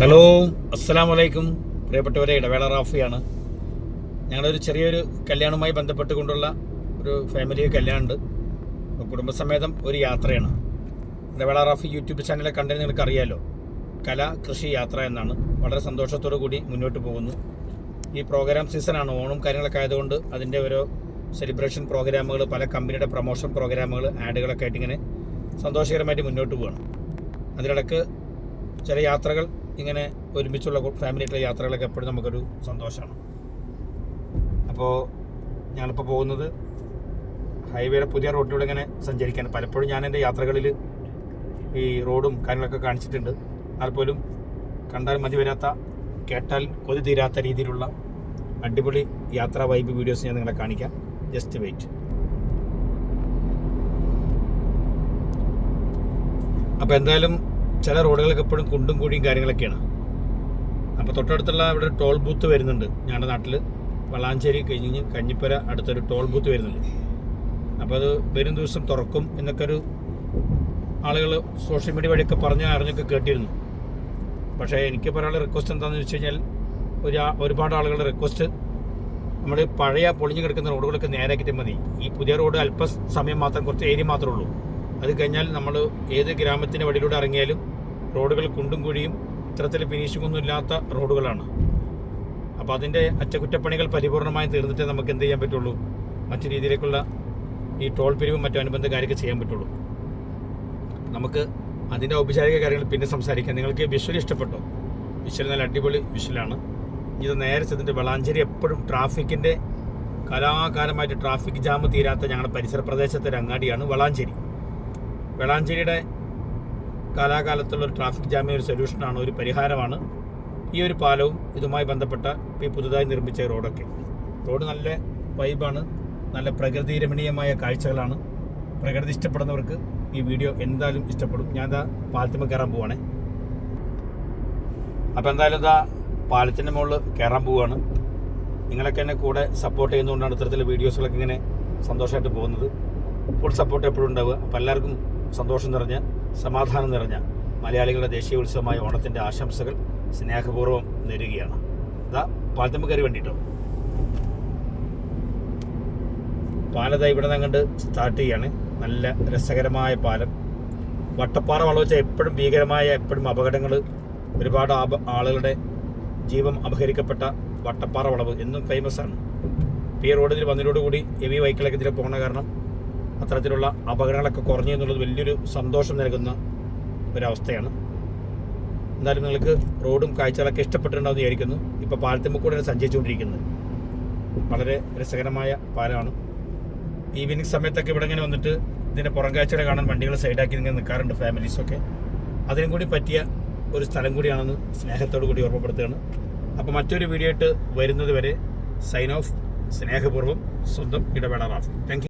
Hello അസ്സാം വലൈക്കും പ്രിയപ്പെട്ടവരെ ഇടവേള റാഫിയാണ്. ഞങ്ങളൊരു ചെറിയൊരു കല്യാണവുമായി ബന്ധപ്പെട്ടുകൊണ്ടുള്ള ഒരു ഫാമിലി കല്യാണമുണ്ട്. കുടുംബസമേതം ഒരു യാത്രയാണ്. ഇടവേള റാഫി യൂട്യൂബ് ചാനലിലെ കണ്ടത് നിങ്ങൾക്ക് കല കൃഷി യാത്ര എന്നാണ്. വളരെ സന്തോഷത്തോടു കൂടി മുന്നോട്ട് പോകുന്നു. ഈ പ്രോഗ്രാം സീസണാണ് ഓണം കാര്യങ്ങളൊക്കെ ആയതുകൊണ്ട് അതിന്റെ ഓരോ സെലിബ്രേഷൻ പ്രോഗ്രാമുകൾ പല കമ്പനിയുടെ പ്രൊമോഷൻ പ്രോഗ്രാമുകൾ ആഡുകളൊക്കെ ആയിട്ട് ഇങ്ങനെ സന്തോഷകരമായിട്ട് മുന്നോട്ട് പോകണം അതിനിടക്ക് ചില യാത്രകൾ ഇങ്ങനെ ഒരുമിച്ചുള്ള ഫാമിലിയായിട്ടുള്ള യാത്രകളൊക്കെ എപ്പോഴും നമുക്കൊരു സന്തോഷമാണ്. അപ്പോൾ ഞാനിപ്പോൾ പോകുന്നത് ഹൈവേയുടെ പുതിയ റോഡിലൂടെ ഇങ്ങനെ സഞ്ചരിക്കാൻ പലപ്പോഴും ഞാൻ എന്റെ യാത്രകളിൽ ഈ റോഡും കാര്യങ്ങളൊക്കെ കാണിച്ചിട്ടുണ്ട്. എന്നാൽ പോലും കണ്ടാൽ മതി വരാത്ത കേട്ടാൽ കൊതി തീരാത്ത രീതിയിലുള്ള അടിപൊളി യാത്രാ വൈബ് വീഡിയോസ് ഞാൻ നിങ്ങളെ കാണിക്കാം. ജസ്റ്റ് വെയിറ്റ് അപ്പോൾ എന്തായാലും ചില റോഡുകളൊക്കെ എപ്പോഴും കുണ്ടും കൂടിയും കാര്യങ്ങളൊക്കെയാണ്. അപ്പോൾ തൊട്ടടുത്തുള്ള ഇവിടെ ടോൾ ബൂത്ത് വരുന്നുണ്ട്. ഞങ്ങളുടെ നാട്ടിൽ വളാഞ്ചേരി കഴിഞ്ഞ് കഞ്ഞിപ്പുര അടുത്തൊരു ടോൾ ബൂത്ത് വരുന്നുണ്ട്. അപ്പോൾ അത് വരും ദിവസം തുറക്കും എന്നൊക്കെ ഒരു ആളുകൾ സോഷ്യൽ മീഡിയ വഴിയൊക്കെ പറഞ്ഞ് അറിഞ്ഞൊക്കെ കേട്ടിരുന്നു. പക്ഷേ എനിക്ക് പറയാനുള്ള റിക്വസ്റ്റ് എന്താണെന്ന് വെച്ച് കഴിഞ്ഞാൽ ഒരു ഒരുപാട് ആളുകളുടെ റിക്വസ്റ്റ് നമ്മൾ പഴയ പൊളിഞ്ഞു കിടക്കുന്ന റോഡുകളൊക്കെ നേരാക്കിയിട്ട് മതി. ഈ പുതിയ റോഡ് അല്പ സമയം മാത്രം കുറച്ച് ഏരിയ മാത്രമേ ഉള്ളൂ. അത് കഴിഞ്ഞാൽ നമ്മൾ ഏത് ഗ്രാമത്തിന്റെ വഴിയിലൂടെ ഇറങ്ങിയാലും റോഡുകൾ കുണ്ടും കുഴിയും ഇത്തരത്തിൽ ഫിനിഷിംഗ് ഇല്ലാത്ത റോഡുകളാണ്. അപ്പോൾ അതിന്റെ അറ്റകുറ്റപ്പണികൾ പരിപൂർണമായി തീർന്നിട്ടേ നമുക്ക് എന്ത് ചെയ്യാൻ പറ്റുള്ളൂ? മറ്റു രീതിയിലേക്കുള്ള ഈ ടോൾ പിരിവും മറ്റു അനുബന്ധ കാര്യമൊക്കെ ചെയ്യാൻ പറ്റുള്ളൂ. നമുക്ക് അതിന്റെ ഔപചാരിക കാര്യങ്ങൾ പിന്നെ സംസാരിക്കാം. നിങ്ങൾക്ക് വിഷ്വൽ ഇഷ്ടപ്പെട്ടോ? വിഷ്വൽ നല്ല അടിപൊളി വിഷ്വലാണ്. ഇത് നേരെ ചെന്നിട്ട് വളാഞ്ചേരി എപ്പോഴും ട്രാഫിക്കിന്റെ കലാകാലമായിട്ട് ട്രാഫിക് ജാം തീരാത്ത ഞങ്ങളുടെ പരിസര പ്രദേശത്തെ ഒരു അങ്ങാടിയാണ് വളാഞ്ചേരി. വളാഞ്ചേരിയുടെ കാലാകാലത്തുള്ള ഒരു ട്രാഫിക് ജാമിന് ഒരു സൊല്യൂഷനാണ് ഒരു പരിഹാരമാണ്. ഈ ഒരു പാലവും ഇതുമായി ബന്ധപ്പെട്ട ഈ പുതുതായി നിർമ്മിച്ച റോഡൊക്കെ. റോഡ് നല്ല വൈബാണ് നല്ല പ്രകൃതി രമണീയമായ കാഴ്ചകളാണ്. പ്രകൃതി ഇഷ്ടപ്പെടുന്നവർക്ക് ഈ വീഡിയോ എന്തായാലും ഇഷ്ടപ്പെടും. ഞാൻ ഇതാ പാലത്തുമ്പോൾ കയറാൻ പോവാണേ. അപ്പോൾ എന്തായാലും ഇതാ പാലത്തിന്റെ മുകളിൽ കയറാൻ പോവുകയാണ് നിങ്ങളൊക്കെ എന്നെ കൂടെ സപ്പോർട്ട് ചെയ്യുന്നതുകൊണ്ടാണ് ഇത്തരത്തിലുള്ള വീഡിയോസുകളൊക്കെ ഇങ്ങനെ സന്തോഷമായിട്ട് പോകുന്നത്. ഫുൾ സപ്പോർട്ട് എപ്പോഴും ഉണ്ടാവുക. അപ്പോൾ എല്ലാവർക്കും സന്തോഷം നിറഞ്ഞ സമാധാനം നിറഞ്ഞ മലയാളികളുടെ ദേശീയ ഉത്സവമായ ഓണത്തിന്റെ ആശംസകൾ സ്നേഹപൂർവം നേരുകയാണ്. ഇതാ കയറി വേണ്ടിയിട്ടോ പാലത ഇവിടെ നിന്ന് സ്റ്റാർട്ട് ചെയ്യാണ്. നല്ല രസകരമായ പാലം. വട്ടപ്പാറ വളവച്ച എപ്പോഴും ഭീകരമായ എപ്പോഴും അപകടങ്ങൾ ഒരുപാട് ആളുകളുടെ ജീവൻ അപഹരിക്കപ്പെട്ട വട്ടപ്പാറ വളവ് എന്നും ഫേമസ് ആണ്. പി റോഡിൽ വന്നതോടുകൂടി ഹെവി ബൈക്കിലൊക്കെ ഇതിൽ പോകുന്ന കാരണം അത്തരത്തിലുള്ള അപകടങ്ങളൊക്കെ കുറഞ്ഞു എന്നുള്ളത് വലിയൊരു സന്തോഷം നൽകുന്ന ഒരവസ്ഥയാണ്. എന്തായാലും നിങ്ങൾക്ക് റോഡും കാഴ്ചകളൊക്കെ ഇഷ്ടപ്പെട്ടിട്ടുണ്ടാവും വിചാരിക്കുന്നു. ഇപ്പോൾ പാലത്തുമ്പോൾ കൂടെയാണ് സഞ്ചരിച്ചുകൊണ്ടിരിക്കുന്നത്. വളരെ രസകരമായ പാലമാണ്. ഈവനിങ് സമയത്തൊക്കെ ഇവിടെ ഇങ്ങനെ വന്നിട്ട് ഇതിന്റെ പുറം കാഴ്ചകളെ കാണാൻ വണ്ടികൾ സൈഡാക്കി ഇങ്ങനെ നിൽക്കാറുണ്ട് ഫാമിലീസൊക്കെ അതിനും കൂടി പറ്റിയ ഒരു സ്ഥലം കൂടിയാണെന്ന് സ്നേഹത്തോടു കൂടി ഓർമ്മപ്പെടുത്തുകയാണ്. അപ്പോൾ മറ്റൊരു വീഡിയോ ആയിട്ട് വരുന്നത് വരെ സൈൻ ഓഫ് സ്നേഹപൂർവം സ്വന്തം ഇടപെടാറാണ് താങ്ക്